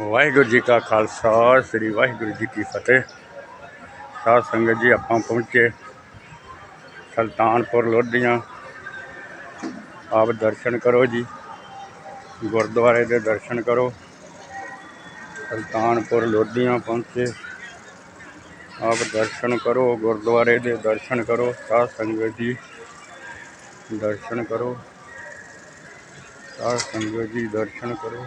ਵਾਹਿਗੁਰੂ ਜੀ ਕਾ ਖਾਲਸਾ, ਸ੍ਰੀ ਵਾਹਿਗੁਰੂ ਜੀ ਕੀ ਫਤਿਹ। ਸਾਧ ਸੰਗਤ ਜੀ, ਆਪਾਂ ਪਹੁੰਚੇ ਸੁਲਤਾਨਪੁਰ ਲੋਧੀਆਂ। ਆਪ ਦਰਸ਼ਨ ਕਰੋ ਜੀ, ਗੁਰਦੁਆਰੇ ਦੇ ਦਰਸ਼ਨ ਕਰੋ। ਸੁਲਤਾਨਪੁਰ ਲੋਧੀਆਂ ਪਹੁੰਚੇ। ਆਪ ਦਰਸ਼ਨ ਕਰੋ, ਗੁਰਦੁਆਰੇ ਦੇ ਦਰਸ਼ਨ ਕਰੋ, ਸਾਧ ਸੰਗਤ ਜੀ, ਦਰਸ਼ਨ ਕਰੋ। ਸਾਧ ਸੰਗਤ ਜੀ, ਦਰਸ਼ਨ ਕਰੋ।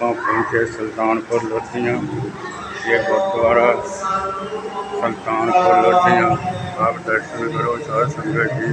پہنچے سلطان پور لوٹیاں یہ گردوارا سلطان پور لوٹیاں آپ درشن کرو سر سنگت جی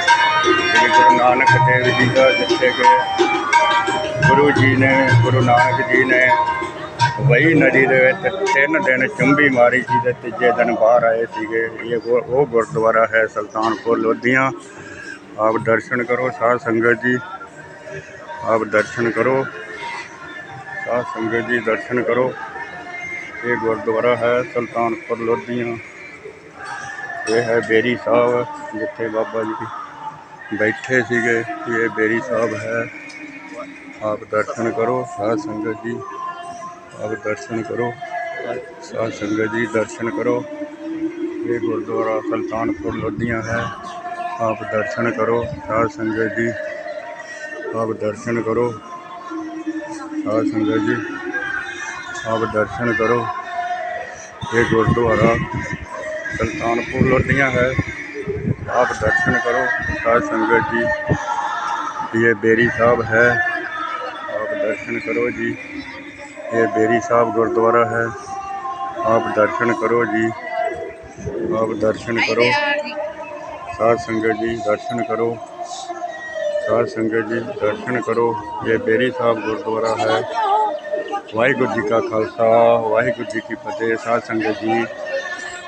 ਸ੍ਰੀ ਗੁਰੂ ਨਾਨਕ ਦੇਵ ਜੀ ਦਾ ਜਿੱਥੇ ਕਿ ਗੁਰੂ ਜੀ ਨੇ, ਗੁਰੂ ਨਾਨਕ ਜੀ ਨੇ ਵਈ ਨਦੀ ਦੇ ਵਿੱਚ ਤਿੰਨ ਦਿਨ ਚੁੰਬੀ ਮਾਰੀ ਸੀ ਤੇ ਤੀਜੇ ਦਿਨ ਬਾਹਰ ਆਏ ਸੀਗੇ। ਇਹ ਗੁ- ਉਹ ਗੁਰਦੁਆਰਾ ਹੈ ਸੁਲਤਾਨਪੁਰ ਲੋਧੀਆਂ। ਆਪ ਦਰਸ਼ਨ ਕਰੋ ਸਾਧ ਸੰਗਤ ਜੀ। ਆਪ ਦਰਸ਼ਨ ਕਰੋ। ਸਾਧ ਸੰਗਤ ਜੀ ਦਰਸ਼ਨ ਕਰੋ। ਇਹ ਗੁਰਦੁਆਰਾ ਹੈ ਸੁਲਤਾਨਪੁਰ ਲੋਧੀਆਂ। ਇਹ ਹੈ ਬੇਰੀ ਸਾਹਿਬ, ਜਿੱਥੇ ਬਾਬਾ ਜੀ ਬੈਠੇ ਸੀਗੇ ਇਹ ਬੇਰੀ ਸਾਹਿਬ ਹੈ ਆਪ ਦਰਸ਼ਨ ਕਰੋ ਸਾਧ ਸੰਗਤ ਜੀ ਆਪ ਦਰਸ਼ਨ ਕਰੋ ਸਾਧ ਸੰਗਤ ਜੀ ਦਰਸ਼ਨ ਕਰੋ ਇਹ ਗੁਰਦੁਆਰਾ ਸੁਲਤਾਨਪੁਰ ਲੋਧੀਆਂ ਹੈ ਆਪ ਦਰਸ਼ਨ ਕਰੋ ਸਾਧ ਸੰਗਤ ਜੀ ਆਪ ਦਰਸ਼ਨ ਕਰੋ ਸਾਧ ਸੰਗਤ ਜੀ ਆਪ ਦਰਸ਼ਨ ਕਰੋ ਇਹ ਗੁਰਦੁਆਰਾ ਸੁਲਤਾਨਪੁਰ ਲੋਧੀਆਂ ਹੈ ਆਪ ਦਰਸ਼ਨ ਕਰੋ। ਸਾਧ ਸੰਗਤ ਜੀ ਇਹ ਬੇਰੀ ਸਾਹਿਬ ਹੈ। ਆਪ ਦਰਸ਼ਨ ਕਰੋ ਜੀ। ਇਹ ਬੇਰੀ ਸਾਹਿਬ ਗੁਰਦੁਆਰਾ ਹੈ। ਆਪ ਦਰਸ਼ਨ ਕਰੋ ਜੀ। ਆਪ ਦਰਸ਼ਨ ਕਰੋ। ਸਾਧ ਸੰਗਤ ਜੀ ਦਰਸ਼ਨ ਕਰੋ। ਸਾਧ ਸੰਗਤ ਜੀ ਦਰਸ਼ਨ ਕਰੋ। ਇਹ ਬੇਰੀ ਸਾਹਿਬ ਗੁਰਦੁਆਰਾ ਹੈ। ਵਾਹਿਗੁਰੂ ਜੀ ਕਾ ਖਾਲਸਾ ਵਾਹਿਗੁਰੂ ਜੀ ਕੀ ਫਤਿਹ। ਸਾਧ ਸੰਗਤ ਜੀ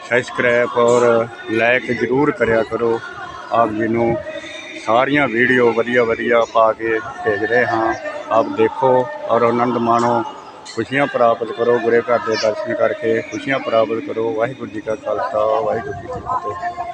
ਸਬਸਕ੍ਰਾਈਬ ਔਰ ਲਾਈਕ ਜ਼ਰੂਰ ਕਰਿਆ ਕਰੋ। ਆਪ ਜੀ ਨੂੰ ਸਾਰੀਆਂ ਵੀਡੀਓ ਵਧੀਆ ਵਧੀਆ ਪਾ ਕੇ ਭੇਜ ਰਹੇ ਹਾਂ। ਆਪ ਦੇਖੋ ਔਰ ਆਨੰਦ ਮਾਣੋ। ਖੁਸ਼ੀਆਂ ਪ੍ਰਾਪਤ ਕਰੋ, ਗੁਰੇ ਘਰ ਦੇ ਦਰਸ਼ਨ ਕਰਕੇ ਖੁਸ਼ੀਆਂ ਪ੍ਰਾਪਤ ਕਰੋ। ਵਾਹਿਗੁਰੂ ਜੀ ਕਾ ਖਾਲਸਾ, ਵਾਹਿਗੁਰੂ ਜੀ ਕੀ ਫਤਿਹ।